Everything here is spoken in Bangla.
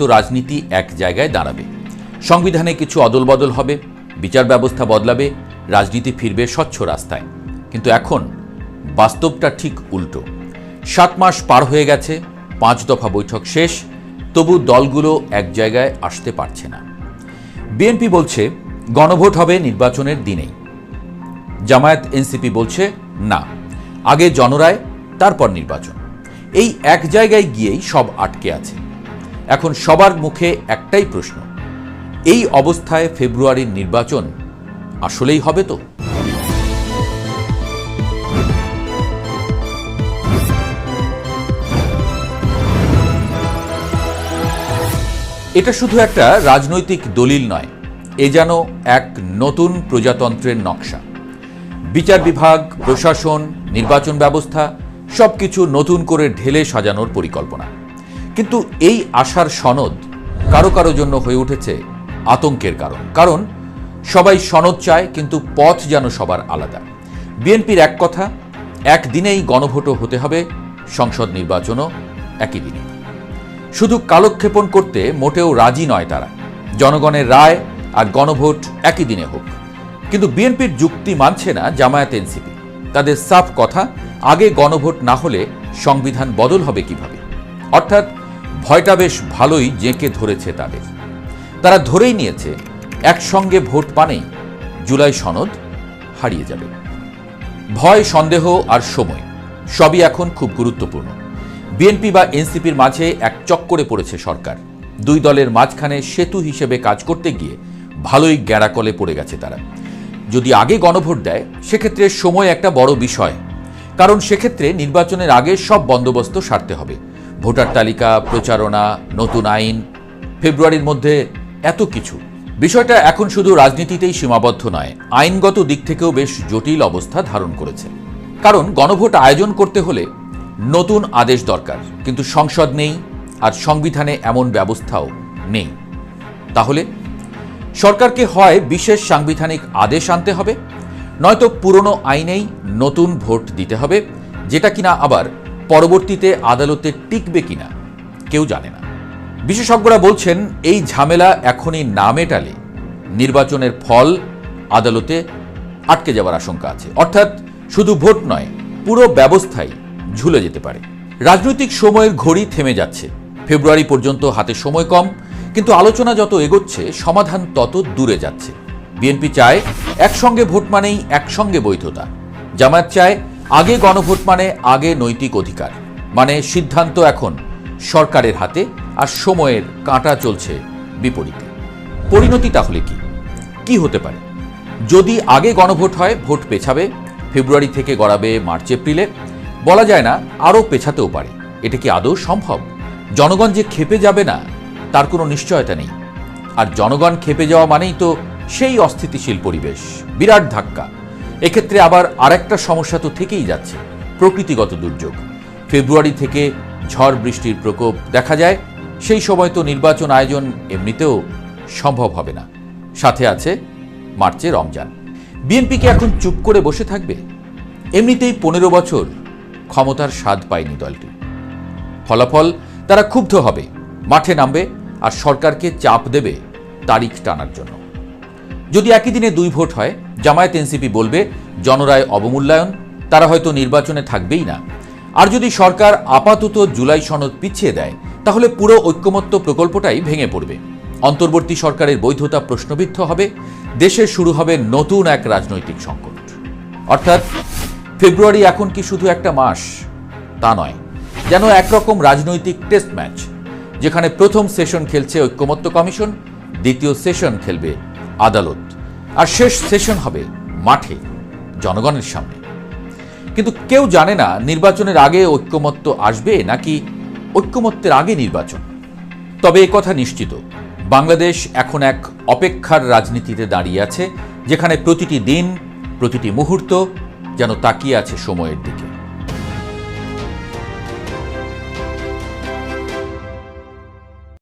হয়তো রাজনীতি এক জায়গায় দাঁড়াবে। সংবিধানে কিছু অদলবদল হবে, বিচার ব্যবস্থা বদলাবে, রাজনীতি ফিরবে স্বচ্ছ রাস্তায়। কিন্তু এখন বাস্তবটা ঠিক উল্টো। সাত মাস পার হয়ে গেছে, পাঁচ দফা বৈঠক শেষ, তবু দলগুলো এক জায়গায় আসতে পারছে না। বিএনপি বলছে, গণভোট হবে নির্বাচনের দিনেই। জামায়াত এনসিপি বলছে, না, আগে জনরায়, তারপর নির্বাচন। এই এক জায়গায় গিয়েই সব আটকে আছে। এখন সবার মুখে একটাই প্রশ্ন, এই অবস্থায় ফেব্রুয়ারির নির্বাচন আসলেই হবে তো? এটা শুধু একটা রাজনৈতিক দলিল নয়, এ যেন এক নতুন প্রজাতন্ত্রের নকশা। বিচার বিভাগ, প্রশাসন, নির্বাচন ব্যবস্থা সবকিছু নতুন করে ঢেলে সাজানোর পরিকল্পনা। কিন্তু এই আশার সনদ কারও কারও জন্য হয়ে উঠেছে আতঙ্কের কারণ। কারণ সবাই সনদ চায়, কিন্তু পথ যেন সবার আলাদা। বিএনপির এক কথা, একদিনেই গণভোটও হতে হবে, সংসদ নির্বাচনও একই দিনে। শুধু কালক্ষেপণ করতে মোটেও রাজি নয় তারা। জনগণের রায় আর গণভোট একই দিনে হোক। কিন্তু বিএনপির যুক্তি মানছে না জামায়াত এনসিপি। তাদের সাফ কথা, আগে গণভোট না হলে সংবিধান বদল হবে কীভাবে? অর্থাৎ ভয়টা বেশ ভালোই জেঁকে ধরেছে তাদের। তারা ধরেই নিয়েছে, একসঙ্গে ভোট পানেই জুলাই সনদ হারিয়ে যাবে। ভয়, সন্দেহ আর সময় সবই এখন খুব গুরুত্বপূর্ণ। বিএনপি বা এনসিপির মাঝে এক চক্করে পড়েছে সরকার। দুই দলের মাঝখানে সেতু হিসেবে কাজ করতে গিয়ে ভালোই গ্যাড়াকলে পড়ে গেছে তারা। যদি আগে গণভোট দেয়, সেক্ষেত্রে সময় একটা বড় বিষয়। কারণ সেক্ষেত্রে নির্বাচনের আগে সব বন্দোবস্ত সারতে হবে। ভোটার তালিকা, প্রচারণা, নতুন আইন, ফেব্রুয়ারির মধ্যে এত কিছু। বিষয়টা এখন শুধু রাজনীতিতেই সীমাবদ্ধ নয়, আইনগত দিক থেকেও বেশ জটিল অবস্থা ধারণ করেছে। কারণ গণভোট আয়োজন করতে হলে নতুন আদেশ দরকার, কিন্তু সংসদ নেই আর সংবিধানে এমন ব্যবস্থাও নেই। তাহলে সরকারকে হয় বিশেষ সাংবিধানিক আদেশ আনতে হবে, নয়তো পুরনো আইনেই নতুন ভোট দিতে হবে, যেটা কিনা আবার পরবর্তীতে আদালতে টিকবে কিনা, কেউ জানে না। বিশেষজ্ঞরা বলছেন, এই ঝামেলা এখনই না মেটালে নির্বাচনের ফল আদালতে আটকে যাওয়ার আশঙ্কা আছে। অর্থাৎ শুধু ভোট নয়, পুরো ব্যবস্থাই ঝুলে যেতে পারে। রাজনৈতিক সময়ের ঘড়ি থেমে যাচ্ছে। ফেব্রুয়ারি পর্যন্ত হাতে সময় কম, কিন্তু আলোচনা যত এগোচ্ছে, সমাধান তত দূরে যাচ্ছে। বিএনপি চায় একসঙ্গে ভোট মানেই একসঙ্গে বৈধতা। জামায়াত চায় আগে গণভোট মানে আগে নৈতিক অধিকার মানে সিদ্ধান্ত এখন সরকারের হাতে আর সময়ের কাঁটা চলছে বিপরীতে। পরিণতি তাহলে কি? কি হতে পারে? যদি আগে গণভোট হয়, ভোট পেছাবে, ফেব্রুয়ারি থেকে গড়াবে মার্চ, এপ্রিলে, বলা যায় না আরও পেছাতেও পারে। এটা কি আদৌ সম্ভব? জনগণ যে খেপে যাবে না, তার কোনো নিশ্চয়তা নেই। আর জনগণ খেপে যাওয়া মানেই তো সেই অস্থিতিশীল পরিবেশ, বিরাট ধাক্কা। এক্ষেত্রে আবার আরেকটা সমস্যা তো থেকেই যাচ্ছে, প্রকৃতিগত দুর্যোগ। ফেব্রুয়ারি থেকে ঝড় বৃষ্টির প্রকোপ দেখা যায়, সেই সময় তো নির্বাচন আয়োজন এমনিতেও সম্ভব হবে না। সাথে আছে মার্চে রমজান। বিএনপি কি এখন চুপ করে বসে থাকবে? এমনিতেই পনেরো বছর ক্ষমতার স্বাদ পায়নি দলটি। ফলাফল তারা ক্ষুব্ধ হবে, মাঠে নামবে আর সরকারকে চাপ দেবে তারিখ টানার জন্য। যদি একই দিনে দুই ভোট হয়, জামায়াত এনসিপি বলবে, জনরায় অবমূল্যায়ন, তারা হয়তো নির্বাচনে থাকবেই না। আর যদি সরকার আপাতত জুলাই সনদ পিছিয়ে দেয়, তাহলে পুরো ঐক্যমত্য প্রকল্পটাই ভেঙে পড়বে। অন্তর্বর্তী সরকারের বৈধতা প্রশ্নবিদ্ধ হবে, দেশে শুরু হবে নতুন এক রাজনৈতিক সংকট। অর্থাৎ, ফেব্রুয়ারি এখন কি শুধু একটা মাস? তা নয়। যেন একরকম রাজনৈতিক টেস্ট ম্যাচ, যেখানে প্রথম সেশন খেলছে ঐক্যমত্য কমিশন, দ্বিতীয় সেশন খেলবে আদালত। আর শেষ সেশন হবে মাঠে, জনগণের সামনে। কিন্তু কেউ জানে না নির্বাচনের আগে ঐক্যমত্য আসবে নাকি ঐক্যমত্যের আগে নির্বাচন। তবে কথা নিশ্চিত, বাংলাদেশ এখন এক অপেক্ষার রাজনীতিতে দাঁড়িয়ে আছে, যেখানে প্রতিটি দিন, প্রতিটি মুহূর্ত যেন তাকিয়ে আছে সময়ের দিকে।